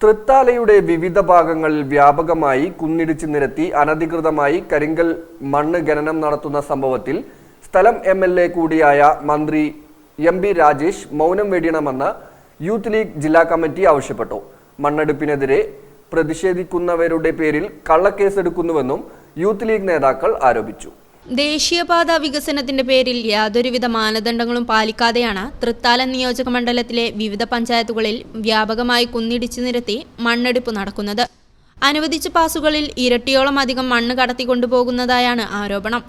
തൃത്താലയുടെ വിവിധ ഭാഗങ്ങളിൽ വ്യാപകമായി കുന്നിടിച്ച് നിരത്തി അനധികൃതമായി കരിങ്കൽ മണ്ണ് ഖനനം നടത്തുന്ന സംഭവത്തിൽ സ്ഥലം എം എൽ എ കൂടിയായ മന്ത്രി എം ബി രാജേഷ് മൗനം വെടിയണമെന്ന് യൂത്ത് ലീഗ് ജില്ലാ കമ്മിറ്റി ആവശ്യപ്പെട്ടു. മണ്ണെടുപ്പിനെതിരെ പ്രതിഷേധിക്കുന്നവരുടെ പേരിൽ കള്ളക്കേസെടുക്കുന്നുവെന്നും യൂത്ത് ലീഗ് നേതാക്കൾ ആരോപിച്ചു. ദേശീയപാത വികസനത്തിന്റെ പേരിൽ യാതൊരുവിധ മാനദണ്ഡങ്ങളും പാലിക്കാതെയാണ് തൃത്താല നിയോജക മണ്ഡലത്തിലെ വിവിധ പഞ്ചായത്തുകളിൽ വ്യാപകമായി കുന്നിടിച്ചു നിരത്തി മണ്ണെടുപ്പ് നടക്കുന്നത്. അനുവദിച്ച പാസുകളിൽ ഇരട്ടിയോളം അധികം മണ്ണ് കടത്തിക്കൊണ്ടുപോകുന്നതായാണ് ആരോപണം.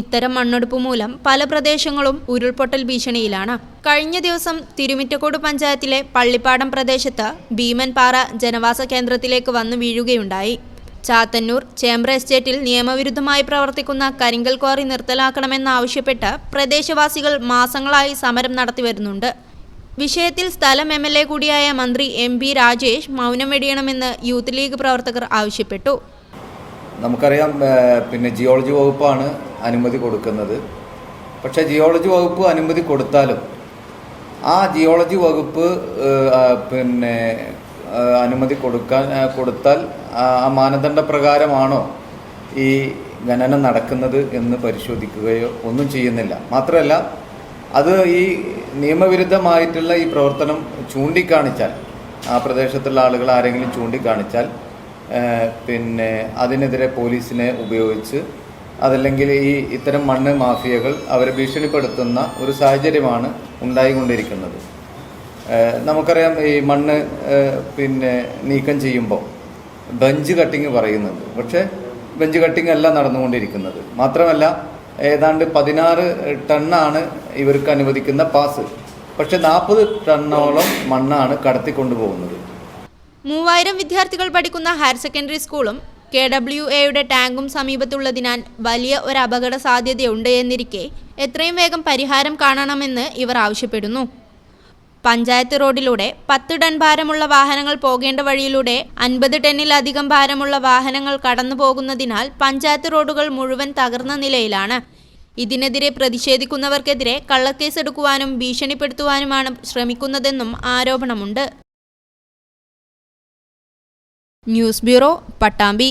ഇത്തരം മണ്ണെടുപ്പ് മൂലം പല പ്രദേശങ്ങളും ഉരുൾപൊട്ടൽ ഭീഷണിയിലാണ്. കഴിഞ്ഞ ദിവസം തിരുമിറ്റക്കോട് പഞ്ചായത്തിലെ പള്ളിപ്പാടം പ്രദേശത്ത് ഭീമൻപാറ ജനവാസ കേന്ദ്രത്തിലേക്ക് വന്നു വീഴുകയുണ്ടായി. ചാത്തന്നൂർ ചേംബർ എസ്റ്റേറ്റിൽ നിയമവിരുദ്ധമായി പ്രവർത്തിക്കുന്ന കരിങ്കൽ ക്വാറി നിർത്തലാക്കണമെന്നാവശ്യപ്പെട്ട് പ്രദേശവാസികൾ മാസങ്ങളായി സമരം നടത്തിവരുന്നുണ്ട്. വിഷയത്തിൽ സ്ഥലം എം എൽ എ കൂടിയായ മന്ത്രി എം പി രാജേഷ് മൗനം വെടിയണമെന്ന് യൂത്ത് ലീഗ് പ്രവർത്തകർ ആവശ്യപ്പെട്ടു. നമുക്കറിയാം പിന്നെ ജിയോളജി വകുപ്പാണ് അനുമതി കൊടുക്കുന്നത്. പക്ഷേ ജിയോളജി വകുപ്പ് അനുമതി കൊടുത്താലും ആ ജിയോളജി വകുപ്പ് പിന്നെ അനുമതി കൊടുക്കാൻ കൊടുത്താൽ ആ മാനദണ്ഡ പ്രകാരമാണോ ഈ ഖനനം നടക്കുന്നത് എന്ന് പരിശോധിക്കുകയോ ഒന്നും ചെയ്യുന്നില്ല. മാത്രമല്ല അത് ഈ നിയമവിരുദ്ധമായിട്ടുള്ള ഈ പ്രവർത്തനം ചൂണ്ടിക്കാണിച്ചാൽ ആ പ്രദേശത്തുള്ള ആളുകൾ ആരെങ്കിലും ചൂണ്ടിക്കാണിച്ചാൽ പിന്നെ അതിനെതിരെ പോലീസിനെ ഉപയോഗിച്ച് അതല്ലെങ്കിൽ ഈ ഇത്തരം മണ്ണ് മാഫിയകൾ അവരെ ഭീഷണിപ്പെടുത്തുന്ന ഒരു സാഹചര്യമാണ് ഉണ്ടായിക്കൊണ്ടിരിക്കുന്നത്. നമുക്കറിയാം ഈ മണ്ണ് പിന്നെ നീക്കം ചെയ്യുമ്പോൾ ബെഞ്ച് കട്ടിങ് പറയുന്നുണ്ട്. പക്ഷേ ബെഞ്ച് കട്ടിങ് അല്ല നടന്നുകൊണ്ടിരിക്കുന്നത്. മാത്രമല്ല ഏതാണ്ട് പതിനാറ് ടണ്ണാണ് ഇവർക്ക് അനുവദിക്കുന്ന പാസ്. പക്ഷെ നാൽപ്പത് ടണ്ണോളം മണ്ണാണ് കടത്തിക്കൊണ്ടുപോകുന്നത്. മൂവായിരം വിദ്യാർത്ഥികൾ പഠിക്കുന്ന ഹയർ സെക്കൻഡറി സ്കൂളും കെ ഡബ്ല്യു എയുടെ ടാങ്കും സമീപത്തുള്ളതിനാൽ വലിയ ഒരു അപകട സാധ്യതയുണ്ട് എന്നിരിക്കെ എത്രയും വേഗം പരിഹാരം കാണണമെന്ന് ഇവർ ആവശ്യപ്പെടുന്നു. പഞ്ചായത്ത് റോഡിലൂടെ പത്ത് ടൺ ഭാരമുള്ള വാഹനങ്ങൾ പോകേണ്ട വഴിയിലൂടെ അൻപത് ടണ്ണിലധികം ഭാരമുള്ള വാഹനങ്ങൾ കടന്നു പോകുന്നതിനാൽ പഞ്ചായത്ത് റോഡുകൾ മുഴുവൻ തകർന്ന നിലയിലാണ്. ഇതിനെതിരെ പ്രതിഷേധിക്കുന്നവർക്കെതിരെ കള്ളക്കേസെടുക്കുവാനും ഭീഷണിപ്പെടുത്തുവാനുമാണ് ശ്രമിക്കുന്നതെന്നും ആരോപണമുണ്ട്. News bureau Pattambi.